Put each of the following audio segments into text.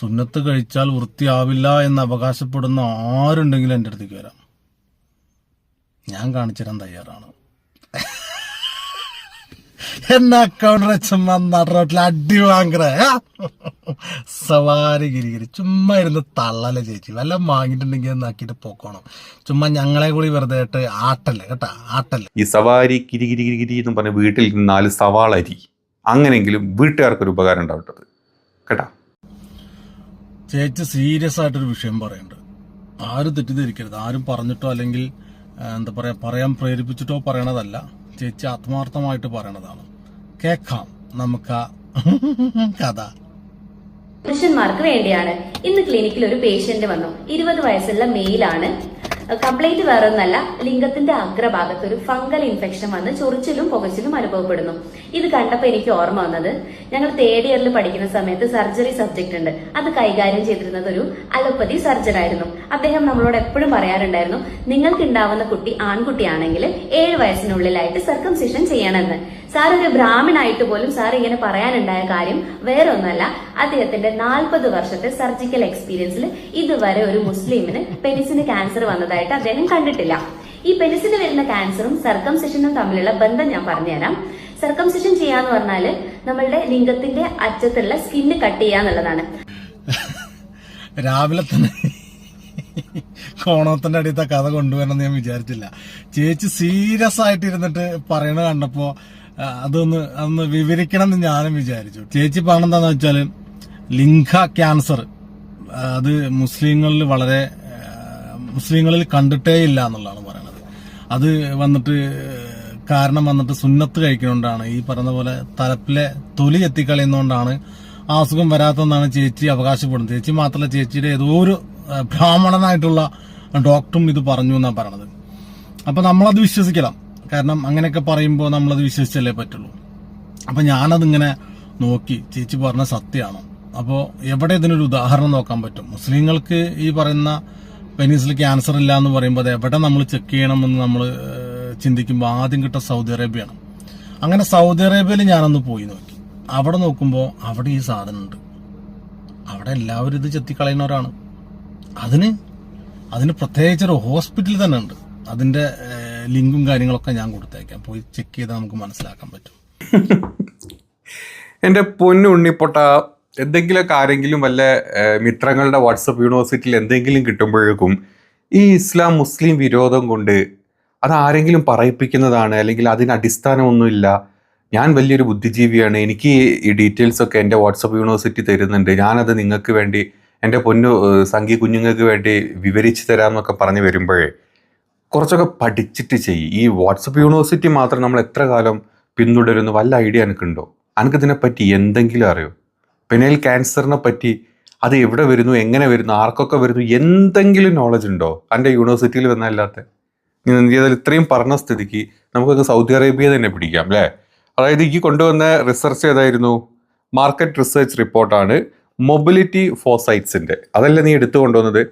സുന്നത്ത് കഴിച്ചാൽ വൃത്തിയാവില്ല എന്ന് അവകാശപ്പെടുന്ന ആരുണ്ടെങ്കിലും എന്റെ അടുത്തേക്ക് വരാം. ഞാൻ കാണിച്ചു തരാൻ തയ്യാറാണ്. എന്നെ വെച്ചമ്മ നടുറോട്ടിൽ അടി വാങ്ങറ സവാരി ഗിരിഗിരി. ചുമ്മാ ഇരുന്ന് തള്ളല്ലേ ചേച്ചി. വല്ല വാങ്ങിയിട്ടുണ്ടെങ്കിൽ നാക്കിയിട്ട് പോക്കോണം. ചുമ്മാ ഞങ്ങളെ കൂടി വെറുതെ ആയിട്ട് ആട്ടല്ലേ കേട്ടാ? ആട്ടല്ലേ ഈ സവാരി കിരി കിരി എന്ന് പറഞ്ഞ വീട്ടിൽ നാല് സവാള അരി അങ്ങനെയെങ്കിലും വീട്ടുകാർക്കൊരു ഉപകാരം ഉണ്ടാവട്ടത്. കേട്ടാ? ചേച്ചി സീരിയസ് ആയിട്ടൊരു വിഷയം പറയുന്നുണ്ട് ആരും തെറ്റിദ്ധരിക്കരുത്. ആരും പറഞ്ഞിട്ടോ അല്ലെങ്കിൽ എന്താ പറയാ പറയാൻ പ്രേരിപ്പിച്ചിട്ടോ പറയണതല്ല. ചേച്ചി ആത്മാർത്ഥമായിട്ട് പറയണതാണ്. കേക്കാം നമുക്ക് കഥ. പുരുഷന്മാർക്ക് വേണ്ടിയാണ് ഇന്ന് ക്ലിനിക്കിൽ ഒരു പേഷ്യന്റ് വന്നു. ഇരുപത് വയസ്സുള്ള മെയിലാണ് കംപ്ലൈന്റ് വേറെ ഒന്നല്ല ലിംഗത്തിന്റെ അഗ്രഭാഗത്ത് ഒരു ഫംഗൽ ഇൻഫെക്ഷൻ വന്ന് ചൊറിച്ചിലും പുകച്ചിലും അനുഭവപ്പെടുന്നു. ഇത് കണ്ടപ്പോൾ എനിക്ക് ഓർമ്മ വന്നത് ഞങ്ങൾ തേർഡ് ഇയറിൽ പഠിക്കുന്ന സമയത്ത് സർജറി സബ്ജക്ട് ഉണ്ട്. അത് കൈകാര്യം ചെയ്തിരുന്നത് ഒരു അലോപ്പതി സർജൻ ആയിരുന്നു. അദ്ദേഹം നമ്മളോട് എപ്പോഴും പറയാറുണ്ടായിരുന്നു നിങ്ങൾക്ക് ഉണ്ടാവുന്ന കുട്ടി ആൺകുട്ടിയാണെങ്കിൽ ഏഴ് വയസ്സിനുള്ളിലായിട്ട് സർക്കംസിഷൻ ചെയ്യണമെന്ന്. സാർ ഒരു ബ്രാഹ്മണായിട്ട് പോലും സാർ ഇങ്ങനെ പറയാനുണ്ടായ കാര്യം വേറെ ഒന്നല്ല അദ്ദേഹത്തിന്റെ നാൽപ്പത് വർഷത്തെ സർജിക്കൽ എക്സ്പീരിയൻസിൽ ഇതുവരെ ഒരു മുസ്ലിമിന് പെനിസിന് ക്യാൻസർ വന്നതായിട്ട് അദ്ദേഹം കണ്ടിട്ടില്ല. ഈ പെനിസിന് വരുന്ന ക്യാൻസറും സർക്കംസിഷനും തമ്മിലുള്ള ബന്ധം ഞാൻ പറഞ്ഞുതരാം. സർക്കംസിഷൻ ചെയ്യാന്ന് പറഞ്ഞാൽ നമ്മളുടെ ലിംഗത്തിന്റെ അറ്റത്തുള്ള സ്കിന്ന് കട്ട് ചെയ്യാന്നുള്ളതാണ് രാവിലെ തന്നെ കോണത്തിന്റെ അടിയത്തെ കഥ കൊണ്ടുവരണം ഞാൻ വിചാരിച്ചില്ല. ചേച്ചി സീരിയസ് ആയിട്ട് ഇരുന്നിട്ട് പറയണ കണ്ടപ്പോ അതൊന്ന് അതൊന്ന് വിവരിക്കണം എന്ന് ഞാനും വിചാരിച്ചു. ചേച്ചി പറഞ്ഞെന്താന്ന് വെച്ചാൽ ലിംഗ ക്യാൻസർ അത് മുസ്ലിങ്ങളിൽ വളരെ മുസ്ലിങ്ങളിൽ കണ്ടിട്ടേ ഇല്ല എന്നുള്ളതാണ് പറയുന്നത്. അത് വന്നിട്ട് കാരണം വന്നിട്ട് സുന്നത്ത് കഴിക്കുന്നതുകൊണ്ടാണ് ഈ പറഞ്ഞ പോലെ തലപ്പിലെ തൊലി എത്തിക്കളയുന്നതുകൊണ്ടാണ് ആ അസുഖം വരാത്തെന്നാണ് ചേച്ചി അവകാശപ്പെടുന്നത്. ചേച്ചി മാത്രമല്ല ചേച്ചിയുടെ ഏതോ ഒരു ബ്രാഹ്മണനായിട്ടുള്ള ഡോക്ടറും ഇത് പറഞ്ഞു എന്നാണ് പറയണത്. അപ്പൊ നമ്മളത് വിശ്വസിക്കണം. കാരണം അങ്ങനെയൊക്കെ പറയുമ്പോൾ നമ്മളത് വിശ്വസിച്ചല്ലേ പറ്റുള്ളൂ. അപ്പം ഞാനതിങ്ങനെ നോക്കി. ചേച്ചി പറഞ്ഞ സത്യമാണ് അപ്പോൾ എവിടെ ഇതിനൊരു ഉദാഹരണം നോക്കാൻ പറ്റും? മുസ്ലിങ്ങൾക്ക് ഈ പറയുന്ന പെനീസിൽ ക്യാൻസർ ഇല്ല എന്ന് പറയുമ്പോൾ അത് എവിടെ നമ്മൾ ചെക്ക് ചെയ്യണമെന്ന് നമ്മൾ ചിന്തിക്കുമ്പോൾ ആദ്യം കിട്ടുക സൗദി അറേബ്യയാണ്. അങ്ങനെ സൗദി അറേബ്യയിൽ ഞാനൊന്ന് പോയി നോക്കി. അവിടെ നോക്കുമ്പോൾ അവിടെ ഈ സാധനം ഉണ്ട് അവിടെ എല്ലാവരും ഇത് ചെത്തിക്കളയുന്നവരാണ്. അതിന് അതിന് പ്രത്യേകിച്ചൊരു ഹോസ്പിറ്റൽ തന്നെ ഉണ്ട്. അതിന്റെ ഏഹ്, ലിങ്കും കാര്യങ്ങളൊക്കെ ഞാൻ കൊടുത്തേക്കാം. പോയി ചെക്ക് ചെയ്താൽ നമുക്ക് മനസ്സിലാക്കാൻ പറ്റും. എന്റെ പൊന്നു ഉണ്ണിപ്പൊട്ട എന്തെങ്കിലുമൊക്കെ ആരെങ്കിലും വല്ല മിത്രങ്ങളുടെ വാട്സപ്പ് യൂണിവേഴ്സിറ്റിയിൽ എന്തെങ്കിലും കിട്ടുമ്പോഴേക്കും ഈ ഇസ്ലാം മുസ്ലിം വിരോധം കൊണ്ട് അത് ആരെങ്കിലും പറയിപ്പിക്കുന്നതാണ് അല്ലെങ്കിൽ അതിന് അടിസ്ഥാനമൊന്നുമില്ല. ഞാൻ വലിയൊരു ബുദ്ധിജീവിയാണ്. എനിക്ക് ഈ ഡീറ്റെയിൽസ് ഒക്കെ എന്റെ വാട്സപ്പ് യൂണിവേഴ്സിറ്റി തരുന്നുണ്ട്. ഞാനത് നിങ്ങൾക്ക് വേണ്ടി എന്റെ പൊന്നു സംഗീ കുഞ്ഞുങ്ങൾക്ക് വേണ്ടി വിവരിച്ചു തരാമെന്നൊക്കെ പറഞ്ഞു വരുമ്പോഴേ കുറച്ചൊക്കെ പഠിച്ചിട്ട് ചെയ്യും. ഈ വാട്സപ്പ് യൂണിവേഴ്സിറ്റി മാത്രം നമ്മൾ എത്ര കാലം പിന്തുടരുന്നു വല്ല ഐഡിയ എനിക്കുണ്ടോ? എനിക്ക് ഇതിനെപ്പറ്റി എന്തെങ്കിലും അറിയോ? പെനയിൽ ക്യാൻസറിനെ പറ്റി അത് എവിടെ വരുന്നു എങ്ങനെ വരുന്നു ആർക്കൊക്കെ വരുന്നു എന്തെങ്കിലും നോളജ് ഉണ്ടോ? എന്റെ യൂണിവേഴ്സിറ്റിയിൽ വന്നല്ലാത്ത ഇന്ത്യയിൽ ഇത്രയും പറഞ്ഞ സ്ഥിതിക്ക് നമുക്കൊക്കെ സൗദി അറേബ്യ തന്നെ പിടിക്കാം അല്ലേ? അതായത് ഈ കൊണ്ടുവന്ന റിസർച്ച് ഏതായിരുന്നു? മാർക്കറ്റ് റിസർച്ച് റിപ്പോർട്ടാണ് മൊബിലിറ്റി ഫോസൈറ്റ്സിന്റെ അതല്ല നീ എടുത്തു കൊണ്ടുവന്നത്?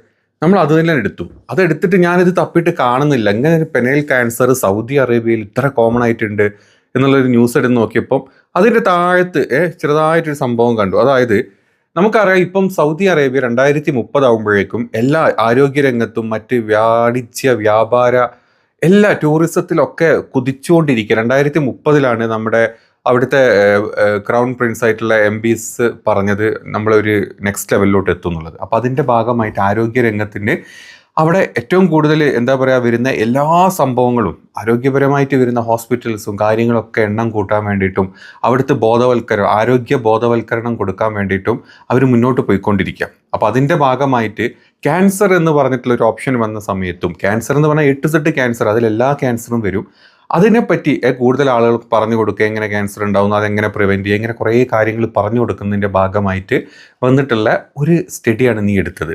നമ്മൾ അത് തന്നെ എടുത്തു അതെടുത്തിട്ട് ഞാനിത് തപ്പിയിട്ട് കാണുന്നില്ല. ഇങ്ങനെ ഒരു പെനൽ ക്യാൻസർ സൗദി അറേബ്യയിൽ ഇത്ര കോമൺ ആയിട്ടുണ്ട് എന്നുള്ളൊരു ന്യൂസ് എടുത്ത് നോക്കിയപ്പം അതിന്റെ താഴത്ത് ചെറുതായിട്ടൊരു സംഭവം കണ്ടു. അതായത് നമുക്കറിയാം ഇപ്പം സൗദി അറേബ്യ രണ്ടായിരത്തി മുപ്പതാകുമ്പോഴേക്കും എല്ലാ ആരോഗ്യരംഗത്തും മറ്റ് വാണിജ്യ വ്യാപാര എല്ലാ ടൂറിസത്തിലൊക്കെ കുതിച്ചുകൊണ്ടിരിക്കുക. രണ്ടായിരത്തി മുപ്പതിലാണ് നമ്മുടെ അവിടുത്തെ ക്രൗൺ പ്രിൻസ് ആയിട്ടുള്ള എം ബിസ് പറഞ്ഞത് നമ്മളൊരു നെക്സ്റ്റ് ലെവലിലോട്ട് എത്തും എന്നുള്ളത്. അപ്പം അതിന്റെ ഭാഗമായിട്ട് ആരോഗ്യ രംഗത്തിന്റെ അവിടെ ഏറ്റവും കൂടുതൽ എന്താ പറയുക വരുന്ന എല്ലാ സംഭവങ്ങളും ആരോഗ്യപരമായിട്ട് വരുന്ന ഹോസ്പിറ്റൽസും കാര്യങ്ങളൊക്കെ എണ്ണം കൂട്ടാൻ വേണ്ടിയിട്ടും അവിടുത്തെ ബോധവൽക്കരണം ആരോഗ്യ ബോധവൽക്കരണം കൊടുക്കാൻ വേണ്ടിയിട്ടും അവർ മുന്നോട്ട് പോയിക്കൊണ്ടിരിക്കുക അപ്പോൾ അതിന്റെ ഭാഗമായിട്ട് ക്യാൻസർ എന്ന് പറഞ്ഞിട്ടുള്ള ഒരു ഓപ്ഷൻ വന്ന സമയത്തും ക്യാൻസർ എന്ന് പറഞ്ഞാൽ എട്ട് സെട്ട് ക്യാൻസർ അതിലെല്ലാ ക്യാൻസറും വരും. അതിനെപ്പറ്റി കൂടുതൽ ആളുകൾക്ക് പറഞ്ഞു കൊടുക്കുക എങ്ങനെ ക്യാൻസർ ഉണ്ടാവുന്നു അതെങ്ങനെ പ്രിവെന്റ് ചെയ്യുക ഇങ്ങനെ കുറേ കാര്യങ്ങൾ പറഞ്ഞു കൊടുക്കുന്നതിന്റെ ഭാഗമായിട്ട് വന്നിട്ടുള്ള ഒരു സ്റ്റഡിയാണ് നീ എടുത്തത്.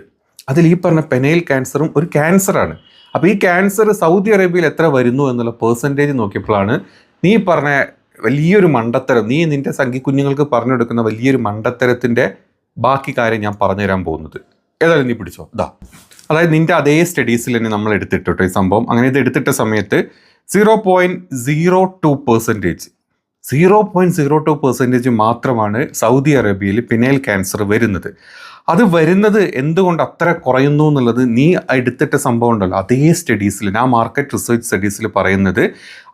അതിൽ ഈ പറഞ്ഞ പെനയിൽ ക്യാൻസറും ഒരു ക്യാൻസറാണ് അപ്പോൾ ഈ ക്യാൻസർ സൗദി അറേബ്യയിൽ എത്ര വരുന്നു എന്നുള്ള പേഴ്സന്റേജ് നോക്കിയപ്പോഴാണ് നീ പറഞ്ഞ വലിയൊരു മണ്ടത്തരം നീ നിന്റെ സംഘി കുഞ്ഞുങ്ങൾക്ക് പറഞ്ഞു കൊടുക്കുന്ന വലിയൊരു മണ്ടത്തരത്തിന്റെ ബാക്കി കാര്യം ഞാൻ പറഞ്ഞു തരാൻ പോകുന്നത്. ഏതായാലും നീ പിടിച്ചോ. ഇതാ അതായത് നിന്റെ അതേ സ്റ്റഡീസിൽ തന്നെ നമ്മൾ എടുത്തിട്ടോ ഈ സംഭവം. അങ്ങനെ ഇത് എടുത്തിട്ട സമയത്ത് zero point zero two percentage zero point zero two percentage മാത്രമാണ് സൗദി അറേബ്യയിൽ പിനൈൽ ക്യാൻസർ വരുന്നത്. അത് വരുന്നത് എന്തുകൊണ്ട് അത്ര കുറയുന്നു എന്നുള്ളത് നീ എടുത്തിട്ട സംഭവം ഉണ്ടല്ലോ. അതേ സ്റ്റഡീസിൽ ഞാൻ മാർക്കറ്റ് റിസർച്ച് സ്റ്റഡീസിൽ പറയുന്നത്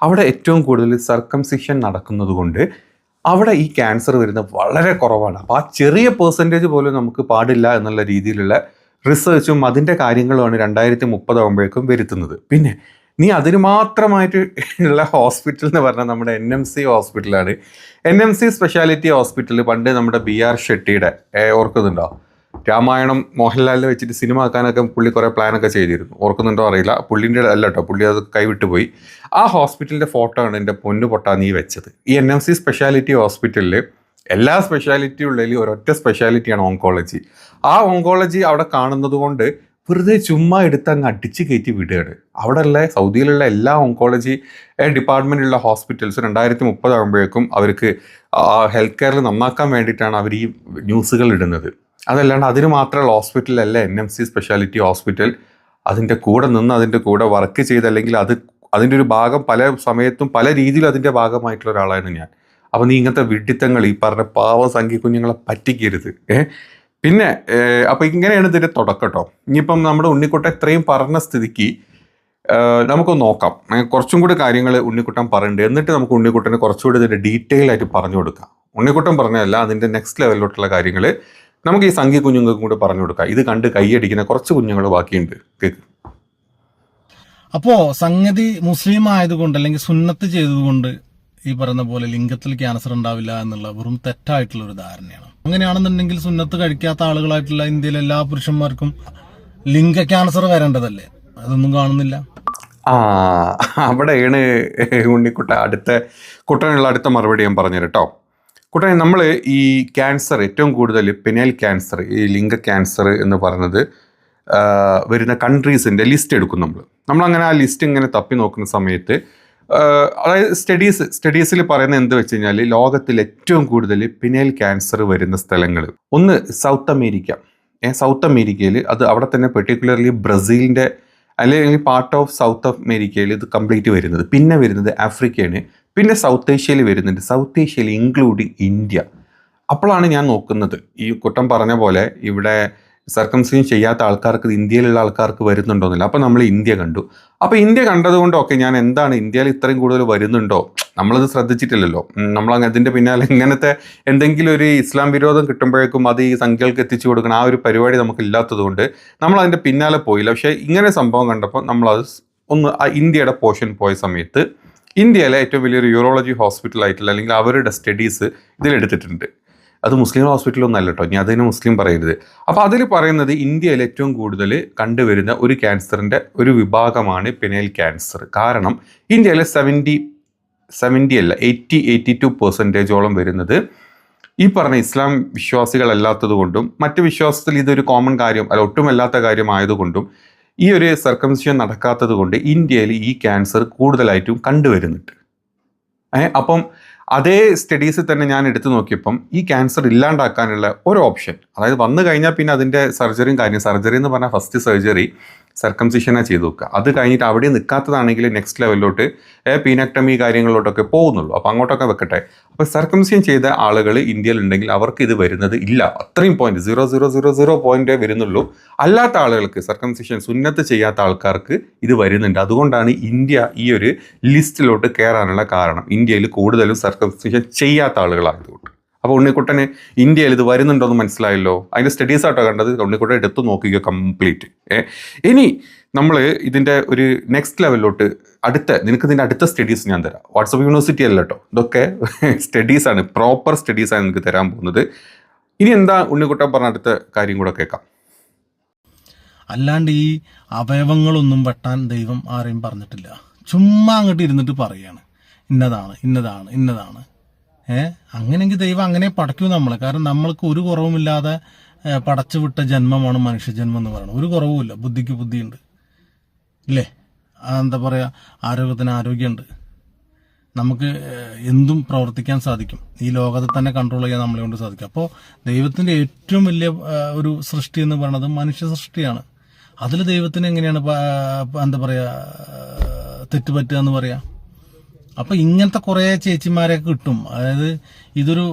അവിടെ ഏറ്റവും കൂടുതൽ സർക്കംസിഷൻ നടക്കുന്നതുകൊണ്ട് അവിടെ ഈ ക്യാൻസർ വരുന്നത് വളരെ കുറവാണ്. അപ്പോൾ ആ ചെറിയ പെർസെന്റേജ് പോലും നമുക്ക് പാടില്ല എന്നുള്ള രീതിയിലുള്ള റിസർച്ചും അതിന്റെ കാര്യങ്ങളുമാണ് രണ്ടായിരത്തി മുപ്പതാകുമ്പോഴേക്കും വരുത്തുന്നത്. പിന്നെ നീ അതിന് മാത്രമായിട്ട് ഉള്ള ഹോസ്പിറ്റൽ എന്ന് പറഞ്ഞാൽ നമ്മുടെ എൻ എം സി ഹോസ്പിറ്റലാണ് N M C speciality hospital പണ്ട് നമ്മുടെ ബി ആർ ഷെട്ടിയുടെ ഓർക്കുന്നുണ്ടോ? രാമായണം മോഹൻലാലിൽ വെച്ചിട്ട് സിനിമ ആക്കാനൊക്കെ പുള്ളി കുറേ പ്ലാനൊക്കെ ചെയ്തിരുന്നു. ഓർക്കുന്നുണ്ടോ അറിയില്ല. പുള്ളിന്റെ അല്ല കേട്ടോ പുള്ളി അത് കൈവിട്ടുപോയി ആ ഹോസ്പിറ്റലിന്റെ ഫോട്ടോ ആണ് എന്റെ പൊന്നു പൊട്ടാ നീ വെച്ചത്. ഈ എൻ എം സി സ്പെഷ്യാലിറ്റി ഹോസ്പിറ്റലിൽ എല്ലാ സ്പെഷ്യാലിറ്റി ഉള്ളതിൽ ഒരൊറ്റ സ്പെഷ്യാലിറ്റിയാണ് ഓങ്കോളജി ആ ഓങ്കോളജി അവിടെ കാണുന്നത് കൊണ്ട് വെറുതെ ചുമ്മാ എടുത്ത് അങ്ങ് അടിച്ച് കയറ്റി വിടുകയാണ്. അവിടെ ഉള്ള സൗദിയിലുള്ള എല്ലാ ഓങ്കോളജി ഡിപ്പാർട്ട്മെന്റിലുള്ള ഹോസ്പിറ്റൽസ് രണ്ടായിരത്തി മുപ്പതാകുമ്പോഴേക്കും അവർക്ക് ഹെൽത്ത് കെയറിൽ നന്നാക്കാൻ വേണ്ടിയിട്ടാണ് അവർ ഈ ന്യൂസുകൾ ഇടുന്നത്. അതല്ലാണ്ട് അതിന് മാത്രമുള്ള ഹോസ്പിറ്റലല്ല N M C speciality hospital അതിന്റെ കൂടെ നിന്ന് അതിന്റെ കൂടെ വർക്ക് ചെയ്ത് അല്ലെങ്കിൽ അത് അതിന്റെ ഒരു ഭാഗം പല സമയത്തും പല രീതിയിൽ അതിന്റെ ഭാഗമായിട്ടുള്ള ഒരാളായിരുന്നു ഞാൻ. അപ്പോൾ നീ ഇങ്ങനത്തെ വിഡിത്തങ്ങൾ ഈ പറഞ്ഞ പാവ സംഖ്യ കുഞ്ഞുങ്ങളെ പറ്റിക്കരുത് ഏ? പിന്നെ അപ്പോൾ ഇങ്ങനെയാണ് ഇതിന്റെ തുടക്കം കേട്ടോ. ഇനിയിപ്പം നമ്മുടെ ഉണ്ണിക്കുട്ട ഇത്രയും പറഞ്ഞ സ്ഥിതിക്ക് നമുക്ക് നോക്കാം. കുറച്ചും കൂടി കാര്യങ്ങൾ ഉണ്ണിക്കുട്ടൻ പറയുന്നുണ്ട് എന്നിട്ട് നമുക്ക് ഉണ്ണിക്കുട്ടന് കുറച്ചുകൂടി ഇതിന്റെ ഡീറ്റെയിൽ ആയിട്ട് പറഞ്ഞു കൊടുക്കാം. ഉണ്ണിക്കുട്ടൻ പറഞ്ഞതല്ല അതിന്റെ നെക്സ്റ്റ് ലെവലിലോട്ടുള്ള കാര്യങ്ങൾ നമുക്ക് ഈ സംഖ്യ കുഞ്ഞുങ്ങൾക്കും കൂടി പറഞ്ഞു കൊടുക്കാം. ഇത് കണ്ട് കൈയടിക്കുന്ന കുറച്ച് കുഞ്ഞുങ്ങൾ ബാക്കിയുണ്ട്. കേക്ക്. അപ്പോ സംഗതി മുസ്ലിം ആയതുകൊണ്ട് അല്ലെങ്കിൽ സുന്നത്ത് ചെയ്തതുകൊണ്ട് ഈ പറയുന്ന പോലെ ലിംഗത്തിൽ ക്യാൻസർ ഉണ്ടാവില്ല എന്നുള്ള വെറും തെറ്റായിട്ടുള്ള ഒരു ധാരണയാണ്. അങ്ങനെയാണെന്നുണ്ടെങ്കിൽ സുന്നത്ത് കഴിക്കാത്ത ആളുകളായിട്ടുള്ള ഇന്ത്യയിലെ എല്ലാ പുരുഷന്മാർക്കും ലിംഗ ക്യാൻസർ വരേണ്ടതല്ലേ? അതൊന്നും കാണുന്നില്ല. ആ അവിടെയാണ് ഉണ്ണിക്കുട്ട അടുത്ത കുട്ടനുള്ള അടുത്ത മറുപടി ഞാൻ പറഞ്ഞു കേട്ടോ. കുട്ടനെ നമ്മൾ ഈ ക്യാൻസർ ഏറ്റവും കൂടുതൽ പെനൽ ക്യാൻസർ ഈ ലിംഗ ക്യാൻസർ എന്ന് പറയുന്നത് വരുന്ന കൺട്രീസിന്റെ ലിസ്റ്റ് എടുക്കും നമ്മൾ നമ്മളങ്ങനെ ആ ലിസ്റ്റ് ഇങ്ങനെ തപ്പി നോക്കുന്ന സമയത്ത് അതായത് സ്റ്റഡീസ് സ്റ്റഡീസിൽ പറയുന്ന എന്ത് വെച്ച് കഴിഞ്ഞാൽ ലോകത്തിൽ ഏറ്റവും കൂടുതൽ പിനൽ ക്യാൻസർ വരുന്ന സ്ഥലങ്ങൾ ഒന്ന് സൗത്ത് അമേരിക്ക സൗത്ത് അമേരിക്കയിൽ അത് അവിടെ തന്നെ പെർട്ടിക്കുലർലി ബ്രസീലിന്റെ അല്ലെങ്കിൽ പാർട്ട് ഓഫ് സൗത്ത് അമേരിക്കയിൽ ഇത് കംപ്ലീറ്റ് വരുന്നത്. പിന്നെ വരുന്നത് ആഫ്രിക്കയാണ്. പിന്നെ സൗത്ത് ഏഷ്യയിൽ വരുന്നുണ്ട്. സൗത്ത് ഏഷ്യയിൽ ഇൻക്ലൂഡിങ് ഇന്ത്യ. അപ്പോഴാണ് ഞാൻ നോക്കുന്നത്. ഈ കുട്ടം പറഞ്ഞ പോലെ ഇവിടെ സർക്കംസിഷൻ ചെയ്യാത്ത ആൾക്കാർക്ക് ഇന്ത്യയിലുള്ള ആൾക്കാർക്ക് വരുന്നുണ്ടോന്നില്ല. അപ്പോൾ നമ്മൾ ഇന്ത്യ കണ്ടു. അപ്പോൾ ഇന്ത്യ കണ്ടതുകൊണ്ടൊക്കെ ഞാൻ എന്താണ് ഇന്ത്യയിൽ ഇത്രയും കൂടുതൽ വരുന്നുണ്ടോ? നമ്മളത് ശ്രദ്ധിച്ചിട്ടില്ലല്ലോ. നമ്മൾ അതിന്റെ പിന്നാലെ ഇങ്ങനത്തെ എന്തെങ്കിലും ഒരു ഇസ്ലാം വിരോധം കിട്ടുമ്പോഴേക്കും അത് ഈ സംഖ്യകൾക്ക് എത്തിച്ചു കൊടുക്കണം. ആ ഒരു പരിപാടി നമുക്ക് ഇല്ലാത്തതുകൊണ്ട് നമ്മൾ അതിന്റെ പിന്നാലെ പോയില്ല. പക്ഷേ ഇങ്ങനെ സംഭവം കണ്ടപ്പോൾ നമ്മളത് ഒന്ന് ആ ഇന്ത്യയുടെ പോർഷൻ പോയ സമയത്ത് ഇന്ത്യയിലെ ഏറ്റവും വലിയൊരു യൂറോളജി ഹോസ്പിറ്റലായിട്ടുള്ള അല്ലെങ്കിൽ അവരുടെ സ്റ്റഡീസ് ഇതിലെടുത്തിട്ടുണ്ട്. അത് മുസ്ലിം ഹോസ്പിറ്റലൊന്നല്ല കേട്ടോ ഞാൻ അതിന് മുസ്ലിം പറയരുത്. അപ്പോൾ അതിൽ പറയുന്നത് ഇന്ത്യയിൽ ഏറ്റവും കൂടുതൽ കണ്ടുവരുന്ന ഒരു ക്യാൻസറിന്റെ ഒരു വിഭാഗമാണ് പിനൈൽ ക്യാൻസർ. കാരണം ഇന്ത്യയിലെ സെവന്റി സെവന്റി അല്ല എയ്റ്റി എയ്റ്റി ടു പെർസെന്റേജോളം വരുന്നത് ഈ പറഞ്ഞ ഇസ്ലാം വിശ്വാസികളല്ലാത്തതുകൊണ്ടും മറ്റ് വിശ്വാസത്തിൽ ഇതൊരു കോമൺ കാര്യം അല്ല ഒട്ടുമല്ലാത്ത കാര്യമായതുകൊണ്ടും ഈ ഒരു സർക്കംസിഷൻ നടക്കാത്തത് കൊണ്ട് ഇന്ത്യയിൽ ഈ ക്യാൻസർ കൂടുതലായിട്ടും കണ്ടുവരുന്നുണ്ട്. അപ്പം അതേ സ്റ്റഡീസിൽ തന്നെ ഞാൻ എടുത്തു നോക്കിയപ്പം ഈ ക്യാൻസർ ഇല്ലാണ്ടാക്കാനുള്ള ഒരു ഓപ്ഷൻ അതായത് വന്നു കഴിഞ്ഞാൽ പിന്നെ അതിന്റെ സർജറിയും കാര്യം സർജറി എന്ന് പറഞ്ഞാൽ ഫസ്റ്റ് സർജറി സർക്കംസിഷനാണ് ചെയ്തു വെക്കുക. അത് കഴിഞ്ഞിട്ട് അവിടെ നിൽക്കാത്തതാണെങ്കിൽ നെക്സ്റ്റ് ലെവലിലോട്ട് പീനക്ടമി കാര്യങ്ങളിലോട്ടൊക്കെ പോകുന്നുള്ളൂ. അപ്പോൾ അങ്ങോട്ടൊക്കെ വെക്കട്ടെ. അപ്പോൾ സർക്കംസിഷൻ ചെയ്ത ആളുകൾ ഇന്ത്യയിലുണ്ടെങ്കിൽ അവർക്ക് ഇത് വരുന്നത് ഇല്ല. അത്രയും point zero zero zero zero point വരുന്നുള്ളൂ. അല്ലാത്ത ആളുകൾക്ക് സർക്കംസിഷൻ സുന്നത്ത് ചെയ്യാത്ത ആൾക്കാർക്ക് ഇത് വരുന്നുണ്ട്. അതുകൊണ്ടാണ് ഇന്ത്യ ഈ ഒരു ലിസ്റ്റിലോട്ട് കയറാനുള്ള കാരണം. ഇന്ത്യയിൽ കൂടുതലും സർക്കംസിഷൻ ചെയ്യാത്ത ആളുകളായതുകൊണ്ട്. അപ്പോൾ ഉണ്ണിക്കുട്ടന് ഇന്ത്യയിൽ ഇത് വരുന്നുണ്ടോ എന്ന് മനസ്സിലായല്ലോ? അതിന്റെ സ്റ്റഡീസ് ആട്ടോ കണ്ടത്. ഉണ്ണിക്കുട്ടൻ എടുത്തു നോക്കുക കംപ്ലീറ്റ് ഏ? ഇനി നമ്മൾ ഇതിന്റെ ഒരു നെക്സ്റ്റ് ലെവലിലോട്ട് അടുത്ത നിനക്ക് ഇതിന്റെ അടുത്ത സ്റ്റഡീസ് ഞാൻ തരാം. വാട്സപ്പ് യൂണിവേഴ്സിറ്റി അല്ല കേട്ടോ ഇതൊക്കെ സ്റ്റഡീസാണ് പ്രോപ്പർ സ്റ്റഡീസാണ് നിനക്ക് തരാൻ പോകുന്നത്. ഇനി എന്താ ഉണ്ണിക്കുട്ടൻ പറഞ്ഞ അടുത്ത കാര്യം കൂടെ കേൾക്കാം. അല്ലാണ്ട് ഈ അവയവങ്ങളൊന്നും വെട്ടാൻ ദൈവം ആരെയും പറഞ്ഞിട്ടില്ല. ചുമ്മാ അങ്ങോട്ട് ഇരുന്നിട്ട് പറയാണ്. ഇന്നതാണ് ഇന്നതാണ് ഇന്നതാണ്. ഏ? അങ്ങനെയെങ്കിൽ ദൈവം അങ്ങനെ പടയ്ക്കൂ നമ്മൾ കാരണം നമ്മൾക്ക് ഒരു കുറവുമില്ലാതെ പടച്ചുവിട്ട പടച്ചു വിട്ട ജന്മമാണ് മനുഷ്യജന്മം എന്ന് പറയുന്നത്. ഒരു കുറവുമില്ല. ബുദ്ധിക്ക് ബുദ്ധിയുണ്ട്. ഇല്ലേ? എന്താ പറയുക ആരോഗ്യത്തിന് ആരോഗ്യമുണ്ട്. നമുക്ക് എന്തും പ്രവർത്തിക്കാൻ സാധിക്കും. ഈ ലോകത്തെ തന്നെ കൺട്രോൾ ചെയ്യാൻ നമ്മളെ കൊണ്ട് സാധിക്കും. അപ്പോൾ ദൈവത്തിന്റെ ഏറ്റവും വലിയ ഒരു സൃഷ്ടി എന്ന് പറയുന്നത് മനുഷ്യ സൃഷ്ടിയാണ്. അതിൽ ദൈവത്തിന് എങ്ങനെയാണ് എന്താ പറയുക ഏഹ്, തെറ്റുപറ്റുക എന്ന് പറയാ? അപ്പൊ ഇങ്ങനത്തെ കുറെ ചേച്ചിമാരെയൊക്കെ കിട്ടും. അതായത് ഇതൊരു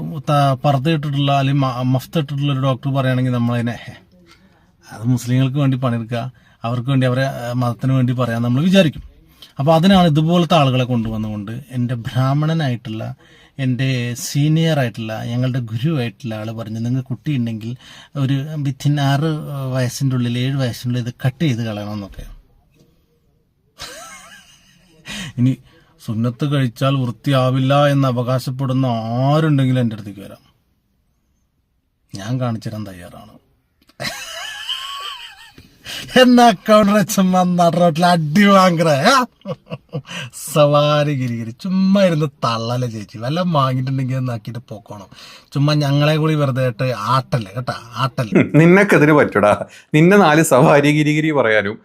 പർദ്ദ ഇട്ടിട്ടുള്ള അല്ലെങ്കിൽ മഫ്ത ഇട്ടിട്ടുള്ള ഒരു ഡോക്ടർ പറയുകയാണെങ്കിൽ നമ്മളതിനെ "ഹേ, അത് മുസ്ലിങ്ങൾക്ക് വേണ്ടി പണിയെടുക്കുക അവർക്ക് വേണ്ടി അവരെ മതത്തിന് വേണ്ടി പറയാൻ നമ്മൾ വിചാരിക്കും. അപ്പോൾ അതിനാണ് ഇതുപോലത്തെ ആളുകളെ കൊണ്ടുവന്നുകൊണ്ട് എന്റെ ബ്രാഹ്മണനായിട്ടുള്ള എന്റെ സീനിയർ ആയിട്ടുള്ള ഞങ്ങളുടെ ഗുരുവായിട്ടുള്ള ആൾ പറഞ്ഞു നിങ്ങൾ കുട്ടിയുണ്ടെങ്കിൽ ഒരു വിത്തിൻ ആറ് വയസ്സിന്റെ ഉള്ളിൽ ഏഴ് വയസ്സിന്റെ ഉള്ളിൽ ഇത് കട്ട് ചെയ്ത് കളയണമെന്നൊക്കെ ഇനി സുന്നത്ത് കഴിച്ചാൽ വൃത്തിയാവില്ല എന്ന് അവകാശപ്പെടുന്ന ആരുണ്ടെങ്കിലും എന്റെ അടുത്തേക്ക് വരാം. ഞാൻ കാണിച്ചുതരാൻ തയ്യാറാണ്. എന്നെ അക്കൗണ്ട് ചുമ്മാ നടുറോട്ടിൽ അടി വാങ്ങറ സവാരി ഗിരിഗിരി ചുമ്മാ ഇരുന്ന് തള്ളല ചേച്ചി. വല്ല വാങ്ങിയിട്ടുണ്ടെങ്കിൽ നാക്കിയിട്ട് പോക്കോണം. ചുമ്മാ ഞങ്ങളെ കൂടി വെറുതെ ആയിട്ട് ആട്ടല്ലേ കേട്ടാ. ആട്ടല്ലേ നിനക്കെതിര് പറ്റൂടാ. നിന്നെ നാല് സവാരി ഗിരിഗിരി പറയാനും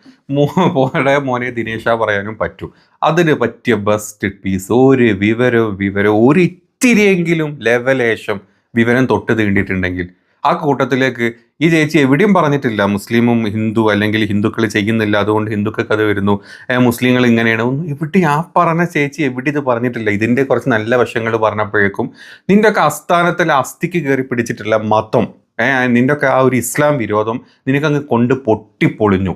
പോടെ മോനെ ദിനേശ പറയാനും പറ്റൂ. അതിന് പറ്റിയ ബെസ്റ്റ് പീസ് ഒരു വിവരം വിവരം ഒരു ഇത്തിരിയെങ്കിലും ലെവലേശം വിവരം തൊട്ട് തീണ്ടിയിട്ടുണ്ടെങ്കിൽ ആ കൂട്ടത്തിലേക്ക് ഈ ചേച്ചി എവിടെയും പറഞ്ഞിട്ടില്ല മുസ്ലിമും ഹിന്ദു അല്ലെങ്കിൽ ഹിന്ദുക്കൾ ചെയ്യുന്നില്ല അതുകൊണ്ട് ഹിന്ദുക്കൾക്ക് അത് വരുന്നു. മുസ്ലിങ്ങൾ ഇങ്ങനെയാണ്. ഒന്നും ഇവിടെ ആ പറഞ്ഞ ചേച്ചി എവിടെ ഇത് പറഞ്ഞിട്ടില്ല? ഇതിന്റെ കുറച്ച് നല്ല വശങ്ങൾ പറഞ്ഞപ്പോഴേക്കും നിന്റെ ഒക്കെ അസ്ഥാനത്തിൽ അസ്ഥിക്ക് കയറി പിടിച്ചിട്ടുള്ള മതം ഒക്കെ ആ ഒരു ഇസ്ലാം വിരോധം നിനക്കങ്ങ് കൊണ്ട് പൊട്ടിപ്പൊളിഞ്ഞു.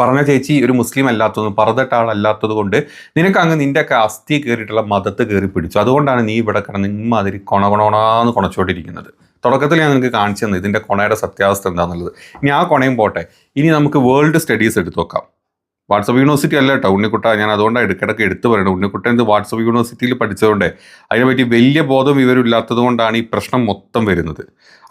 പറഞ്ഞ ചേച്ചി ഒരു മുസ്ലിം അല്ലാത്തതും പറതട്ട ആളല്ലാത്തത് കൊണ്ട് നിനക്ക് അങ്ങ് നിന്റെ ഒക്കെ അസ്ഥി കയറിയിട്ടുള്ള മതത്ത് കയറി പിടിച്ചു. അതുകൊണ്ടാണ് നീ ഇവിടെ കിടന്ന് ഇമ്മാതിരി കൊണ കൊണോണാന്ന് കൊണച്ചോണ്ടിരിക്കുന്നത്. തുടക്കത്തിൽ ഞാൻ നിങ്ങൾക്ക് കാണിച്ചു തന്നു ഇതിന്റെ കൊണയുടെ സത്യാവസ്ഥ എന്താണെന്നുള്ളത് ഇനി ആ കൊണയും പോട്ടെ. ഇനി നമുക്ക് വേൾഡ് സ്റ്റഡീസ് എടുത്തു നോക്കാം. വാട്സപ്പ് യൂണിവേഴ്സിറ്റി അല്ല കേട്ടോ ഉണ്ണിക്കുട്ട. ഞാൻ അതുകൊണ്ടാണ് ഇടയ്ക്കിടയ്ക്ക് എടുത്തു പറയണം ഉണ്ണിക്കുട്ട എന്ത് വാട്സപ്പ് യൂണിവേഴ്സിറ്റിയിൽ പഠിച്ചതുകൊണ്ട് അതിനെപ്പറ്റി വലിയ ബോധം ഇവരില്ലാത്തത് കൊണ്ടാണ് ഈ പ്രശ്നം മൊത്തം വരുന്നത്.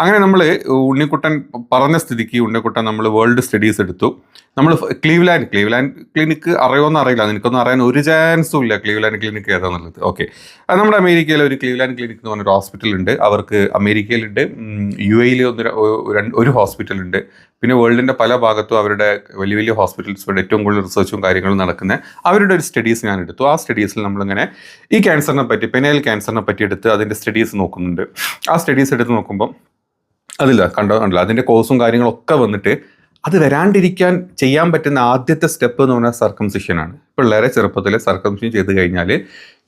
അങ്ങനെ നമ്മൾ ഉണ്ണിക്കുട്ടൻ പറഞ്ഞ സ്ഥിതിക്ക് ഉണ്ണിക്കുട്ടൻ നമ്മൾ വേൾഡ് സ്റ്റഡീസ് എടുത്തു. നമ്മൾ ക്ലീവ്ലാൻഡ് ക്ലീവ്ലാൻഡ് ക്ലിനിക്ക് അറിയുമെന്ന് അറിയില്ല. നിനക്കൊന്നും അറിയാൻ ഒരു ചാൻസും ഇല്ല. ക്ലീവ്ലാൻഡ് ക്ലിനിക്ക് ഏതാണെന്നുള്ളത് ഓക്കെ. അത് നമ്മുടെ അമേരിക്കയിലെ ഒരു ക്ലീവ്ലാൻഡ് ക്ലിനിക് എന്ന് പറഞ്ഞൊരു ഹോസ്പിറ്റലുണ്ട്. അവർക്ക് അമേരിക്കയിലുണ്ട്. യു എയിൽ ഒന്ന് ഒരു ഹോസ്പിറ്റൽ ഉണ്ട് പിന്നെ വേൾഡിന്റെ പല ഭാഗത്തും അവരുടെ വലിയ വലിയ ഹോസ്പിറ്റൽസ് ഏറ്റവും കൂടുതൽ റിസർച്ചും കാര്യങ്ങളും നടക്കുന്ന അവരുടെ ഒരു സ്റ്റഡീസ് ഞാൻ എടുത്തു. ആ സ്റ്റഡീസിൽ നമ്മളിങ്ങനെ ഈ ക്യാൻസറിനെ പറ്റി പെനൈൽ ക്യാൻസറിനെ പറ്റി എടുത്ത് അതിന്റെ സ്റ്റഡീസ് നോക്കുന്നുണ്ട്. ആ സ്റ്റഡീസ് എടുത്ത് നോക്കുമ്പം അതില്ല കണ്ടോ? കണ്ടില്ല അതിന്റെ കോഴ്സും കാര്യങ്ങളൊക്കെ വന്നിട്ട് അത് വരാണ്ടിരിക്കാൻ ചെയ്യാൻ പറ്റുന്ന ആദ്യത്തെ സ്റ്റെപ്പ് എന്ന് പറഞ്ഞാൽ സർക്കംസിഷനാണ് പിള്ളേരെ ചെറുപ്പത്തിൽ സർക്കംസിഷൻ ചെയ്ത് കഴിഞ്ഞാൽ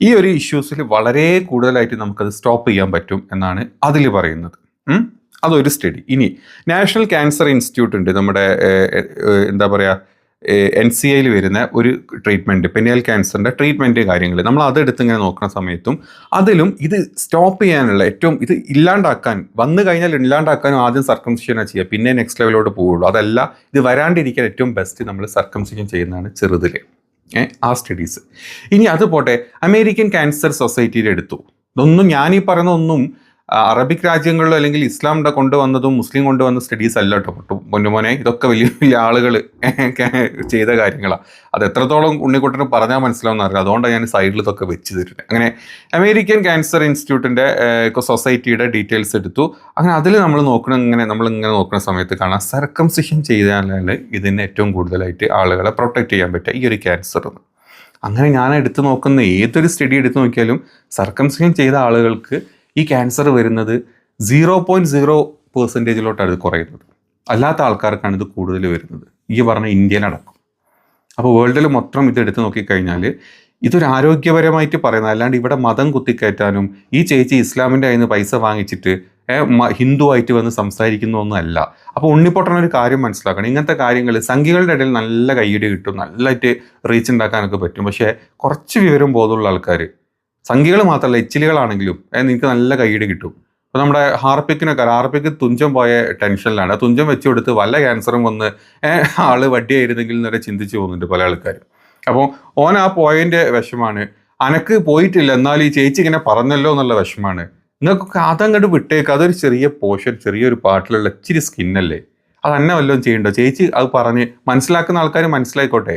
ഈ ഒരു ഇഷ്യൂസിൽ വളരെ കൂടുതലായിട്ട് നമുക്കത് സ്റ്റോപ്പ് ചെയ്യാൻ പറ്റും എന്നാണ് അതിൽ പറയുന്നത്? അതൊരു സ്റ്റഡി. ഇനി നാഷണൽ ക്യാൻസർ ഇൻസ്റ്റിറ്റ്യൂട്ട് ഉണ്ട് നമ്മുടെ എന്താ പറയുക എൻ സി ഐയിൽ വരുന്ന ഒരു ട്രീറ്റ്മെന്റ് പെനിയൽ ക്യാൻസറിന്റെ ട്രീറ്റ്മെന്റ് കാര്യങ്ങൾ. നമ്മൾ അതെടുത്ത് ഇങ്ങനെ നോക്കുന്ന സമയത്തും അതിലും ഇത് സ്റ്റോപ്പ് ചെയ്യാനുള്ള ഏറ്റവും ഇത് ഇല്ലാണ്ടാക്കാൻ വന്നു കഴിഞ്ഞാൽ ഇല്ലാണ്ടാക്കാനും ആദ്യം സർക്കംസിഷനാണ് ചെയ്യുക. പിന്നെ നെക്സ്റ്റ് ലെവലോട്ട് പോവുള്ളൂ. അതല്ല ഇത് വരാണ്ടിരിക്കാൻ ഏറ്റവും ബെസ്റ്റ് നമ്മൾ സർക്കംസിഷൻ ചെയ്യുന്നതാണ് ചെറുതിൽ ആ സ്റ്റഡീസ് ഇനി അതുപോട്ടെ അമേരിക്കൻ ക്യാൻസർ സൊസൈറ്റിയിൽ എടുത്തു. ഇതൊന്നും ഞാൻ ഈ പറയുന്ന ഒന്നും അറബിക് രാജ്യങ്ങളിലോ അല്ലെങ്കിൽ ഇസ്ലാം കൊണ്ടുവന്നതും മുസ്ലിം കൊണ്ടുവന്ന സ്റ്റഡീസ് അല്ല കേട്ടോ പൊന്നുമോനെ ഇതൊക്കെ വലിയ വലിയ ആളുകൾ ചെയ്ത കാര്യങ്ങളാണ് അത് എത്രത്തോളം ഉണ്ണിക്കുട്ടന് പറഞ്ഞാൽ മനസ്സിലാവുന്ന അറിയില്ല. അതുകൊണ്ടാണ് ഞാൻ സൈഡിൽ ഇതൊക്കെ വെച്ച് തരുന്നത്. അങ്ങനെ അമേരിക്കൻ ക്യാൻസർ ഇൻസ്റ്റിറ്റ്യൂട്ടിന്റെ സൊസൈറ്റിയുടെ ഡീറ്റെയിൽസ് എടുത്തു. അങ്ങനെ അതിൽ നമ്മൾ നോക്കണ ഇങ്ങനെ നമ്മൾ ഇങ്ങനെ നോക്കുന്ന സമയത്ത് കാണാം സർക്കംസിഷൻ ചെയ്താലാണ് ഇതിന് ഏറ്റവും കൂടുതലായിട്ട് ആളുകളെ പ്രൊട്ടക്റ്റ് ചെയ്യാൻ പറ്റുക ഈ ഒരു ക്യാൻസർ അങ്ങനെ ഞാൻ എടുത്തു നോക്കുന്ന ഏതൊരു സ്റ്റഡി എടുത്തു നോക്കിയാലും സർക്കംസിഷൻ ചെയ്ത ആളുകൾക്ക് ഈ ക്യാൻസർ വരുന്നത് സീറോ പോയിന്റ് സീറോ പെർസെന്റേജിലോട്ടാണ് ഇത് കുറയുന്നത്. അല്ലാത്ത ആൾക്കാർക്കാണ് ഇത് കൂടുതൽ വരുന്നത്. ഈ പറഞ്ഞ ഇന്ത്യയിലടക്കം. അപ്പോൾ വേൾഡിൽ മൊത്തം ഇത് എടുത്തു നോക്കിക്കഴിഞ്ഞാൽ ഇതൊരു ആരോഗ്യപരമായിട്ട് പറയുന്നത്. അല്ലാണ്ട് ഇവിടെ മതം കുത്തിക്കയറ്റാനും ഈ ചേച്ചി ഇസ്ലാമിന്റെ കയ്യിൽ നിന്ന് പൈസ വാങ്ങിച്ചിട്ട് ഹിന്ദു ആയിട്ട് വന്ന് സംസാരിക്കുന്ന ഒന്നുമല്ല അപ്പോൾ ഉണ്ണിപ്പൊട്ടണ ഒരു കാര്യം മനസ്സിലാക്കണം. ഇങ്ങനത്തെ കാര്യങ്ങൾ സംഖ്യകളുടെ ഇടയിൽ നല്ല കൈയ്യടി കിട്ടും. നല്ലതായിട്ട് റീച്ച് ഉണ്ടാക്കാനൊക്കെ പറ്റും. പക്ഷേ കുറച്ച് വിവരം ബോധമുള്ള ആൾക്കാർ സംഖ്യകൾ മാത്രമല്ല എച്ചിലുകളാണെങ്കിലും നിനക്ക് നല്ല കൈയ്യിട് കിട്ടും. അപ്പോൾ നമ്മുടെ ഹാർപ്പിക്കിനൊക്കെ ഹാർപ്പിക്ക് തുഞ്ചം പോയ ടെൻഷനിലാണ്. തുഞ്ചം വെച്ച് കൊടുത്ത് വല്ല ക്യാൻസറും വന്ന് ആൾ വട്ടിയായിരുന്നെങ്കിൽ എന്നൊക്കെ ചിന്തിച്ചു പോകുന്നുണ്ട് പല ആൾക്കാരും. അപ്പോൾ ഓൻ ആ പോയിന്റ് വിഷമാണ്. അനക്ക് പോയിട്ടില്ല എന്നാൽ ഈ ചേച്ചി ഇങ്ങനെ പറഞ്ഞല്ലോ എന്നുള്ള വിഷമാണ്. നിങ്ങൾക്കൊക്കെ അതങ്ങോട്ട് വിട്ടേക്ക്. അതൊരു ചെറിയ പോഷൻ ചെറിയൊരു പാട്ടിലുള്ള ഇച്ചിരി സ്കിന്നല്ലേ? അത് തന്നെ വല്ലതും ചെയ്യണ്ടോ? ചേച്ചി അത് പറഞ്ഞ് മനസ്സിലാക്കുന്ന ആൾക്കാർ മനസ്സിലായിക്കോട്ടെ.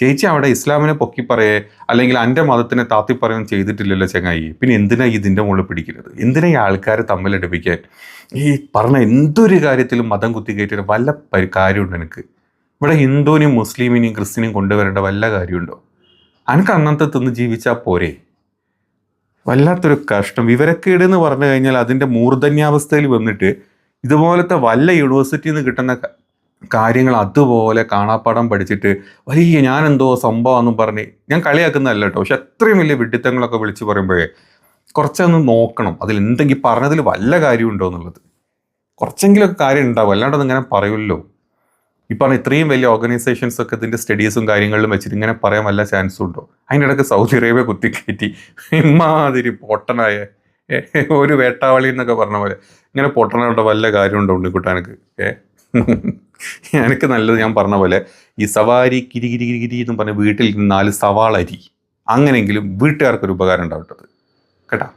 ചേച്ചി അവിടെ ഇസ്ലാമിനെ പൊക്കി പറയേ അല്ലെങ്കിൽ എന്റെ മതത്തിനെ താത്തി പറയുകയും ചെയ്തിട്ടില്ലല്ലോ ചങ്ങായി. പിന്നെ എന്തിനാ ഇതിന്റെ മുകളിൽ പിടിക്കുന്നത്? എന്തിനാ ഈ ആൾക്കാരെ തമ്മിലടുപ്പിക്കാൻ ഈ പറഞ്ഞ എന്തൊരു കാര്യത്തിലും മതം കുത്തിക്കയറ്റിയ വല്ല കാര്യമുണ്ട് എനിക്ക് ഇവിടെ ഹിന്ദുവിനെയും മുസ്ലിമിനെയും ക്രിസ്ത്യനെയും കൊണ്ടുവരേണ്ട വല്ല കാര്യമുണ്ടോ? അനക്ക് അന്നത്തെ തിന്ന് ജീവിച്ചാൽ പോരെ. വല്ലാത്തൊരു കഷ്ടം. വിവരക്കേട് എന്ന് പറഞ്ഞു കഴിഞ്ഞാൽ അതിന്റെ മൂർധന്യാവസ്ഥയിൽ വന്നിട്ട് ഇതുപോലത്തെ വല്ല യൂണിവേഴ്സിറ്റിയിൽ നിന്ന് കിട്ടുന്ന കാര്യങ്ങൾ അതുപോലെ കാണാപ്പാടം പഠിച്ചിട്ട് വലിയ ഞാനെന്തോ സംഭവമാണെന്നും പറഞ്ഞ് ഞാൻ കളിയാക്കുന്നതല്ല കേട്ടോ. പക്ഷെ അത്രയും വലിയ വിഡിത്തങ്ങളൊക്കെ വിളിച്ച് പറയുമ്പോഴേ കുറച്ചൊന്ന് നോക്കണം. അതിൽ എന്തെങ്കിലും പറഞ്ഞതിൽ വല്ല കാര്യമുണ്ടോ എന്നുള്ളത്. കുറച്ചെങ്കിലൊക്കെ കാര്യം ഉണ്ടാവും. അല്ലാണ്ട് ഇങ്ങനെ പറയുമല്ലോ ഈ പറഞ്ഞ ഇത്രയും വലിയ ഓർഗനൈസേഷൻസ് ഒക്കെ ഇതിന്റെ സ്റ്റഡീസും കാര്യങ്ങളിലും വെച്ചിട്ട് ഇങ്ങനെ പറയാൻ വല്ല ചാൻസും ഉണ്ടോ? അതിന്റെ ഇടയ്ക്ക് സൗദി അറേബ്യ കുത്തിക്കയറ്റി. ഇമാതിരി പൊട്ടനായ ഒരു വേട്ടാവളി എന്നൊക്കെ പറഞ്ഞ പോലെ ഇങ്ങനെ പൊട്ടനായിട്ട് വല്ല കാര്യമുണ്ടോ ഉണ്ണിക്കുട്ടാനക്ക്? ഏ? എനിക്ക് നല്ലത് ഞാൻ പറഞ്ഞ പോലെ ഈ സവാരി കിരി കിരി കിരി കിരി എന്ന് പറഞ്ഞ വീട്ടിൽ നാല് സവാളരി അങ്ങനെയെങ്കിലും വീട്ടുകാർക്കൊരു ഉപകാരം ഉണ്ടാവട്ടത്. കേട്ടാ?